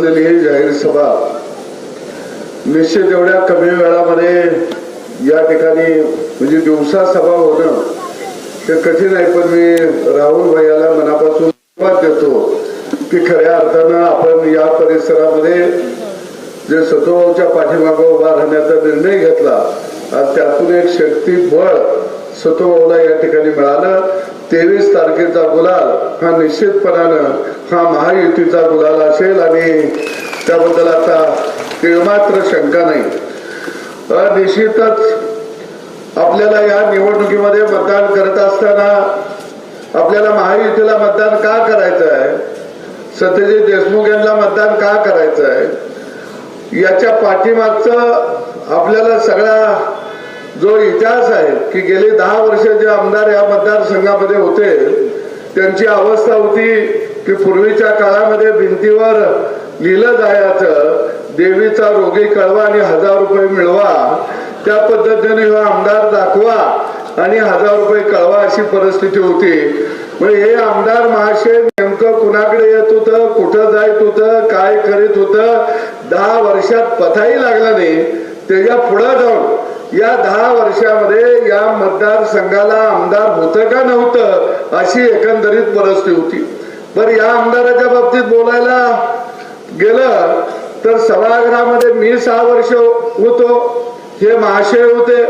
असलेली ही जाहीर सभा निश्चित एवढ्या कमी वेळामध्ये या ठिकाणी म्हणजे दिवसा सभा होणं ते कठीण आहे पण मी राहुल भैयाला मनापासून धन्यवाद देतो की खऱ्या अर्थानं आपण या परिसरामध्ये जे सतोबाच्या पाठीमागं उभा राहण्याचा निर्णय घेतला आणि त्यातून एक शक्ती बळ सतोबाला या ठिकाणी मिळालं. तेवीस तारखेचा गुलाल हा निश्चितपणानं हा महायुतीचा गुलाल असेल आणि त्याबद्दल आता तिळमात्र शंका नाही. निश्चितच आपल्याला या निवडणुकीमध्ये मतदान करत असताना आपल्याला महायुतीला मतदान का करायचं आहे सत्यजित देशमुख यांना मतदान का करायचं आहे याच्या पाठीमागचं आपल्याला सगळा जो इतिहास आहे की गेली दहा वर्ष जे आमदार या मतदारसंघामध्ये होते त्यांची अवस्था होती की पूर्वीच्या काळामध्ये भिंतीवर लिहिलं जायचं देवीचा रोगी कळवा आणि हजार रुपये मिळवा त्या पद्धतीने हा आमदार दाखवा आणि हजार रुपये कळवा अशी परिस्थिती होती. मग हे आमदार महाशय नेमकं कुणाकडे येत होतं कुठं जायत होतं काय करीत होतं दहा वर्षात पथाही लागला नाही त्याच्या पुढं जाऊन या दहा वर्षामध्ये या मतदारसंघाला आमदार होतं का नव्हतं अशी एकंदरीत परिस्थिती होती. बरं या आमदाराच्या बाबतीत बोलायला गेलं तर सभागृहामध्ये मी सहा वर्ष होतो हे महाशय होते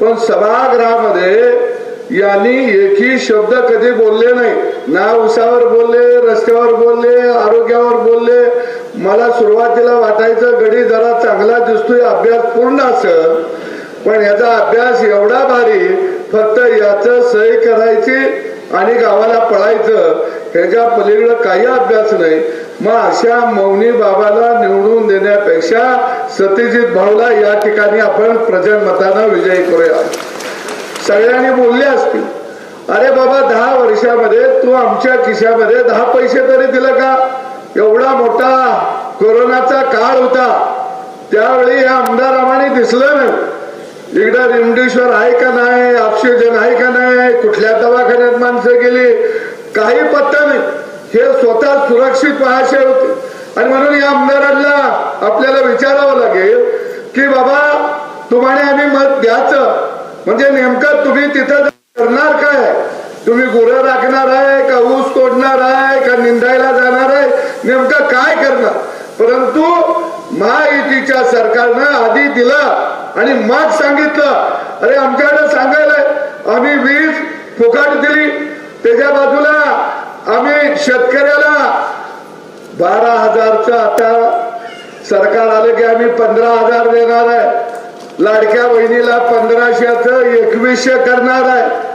पण सभागृहामध्ये यांनी एकही शब्द कधी बोलले नाही. ना उसावर बोलले रस्त्यावर बोलले आरोग्यावर बोलले. मला सुरुवातीला वाटायचं गडी जरा चांगला दिसतोय अभ्यास पूर्ण असं. पण याचा अभ्यास एवढा भारी फक्त याच सही करायची आणि गावाला पळायचं ह्याच्या पलीकडे काही अभ्यास नाही. मग अशा मौनी बाबाला निवडून देण्यापेक्षा सत्यजित भाऊला या ठिकाणी आपण प्रचंड मतानं विजयी करूया. सगळ्यांनी बोलले असतील. अरे बाबा दहा वर्षामध्ये तू आमच्या खिशामध्ये दहा पैसे तरी दिलं का? एवढा मोठा कोरोनाचा काळ होता. त्यावेळी या आमदार आम्हाला दिसलं नाही. एकदा रिमडेश्वर आहे का नाही? ऑक्सिजन आहे का नाही? कुठल्या दवाखान्यात माणसं गेली? काही पत्ता नाही. हे स्वतः सुरक्षित पाहायचे होते. आणि म्हणून या आमदारांना आपल्याला विचारावं लागेल की बाबा तुम्हाला आम्ही मत द्यायचं. म्हणजे नेमकं तुम्ही तिथं करणार काय? तुम्ही गुरं राखणार आहे का ऊस तोडणार आहे का निंदायला जाणार आहे? नेमकं काय करणार? परंतु सरकारनं आधी दिलं आणि मग सांगितलं. अरे आमच्याकडे सांगायला आम्ही वीज फुकाट दिली. त्याच्या बाजूला आम्ही शेतकऱ्याला बारा हजारचं आता सरकार आलं की आम्ही पंधरा हजार देणार आहे. लाडक्या बहिणीला पंधराशेच एकवीसशे करणार आहे.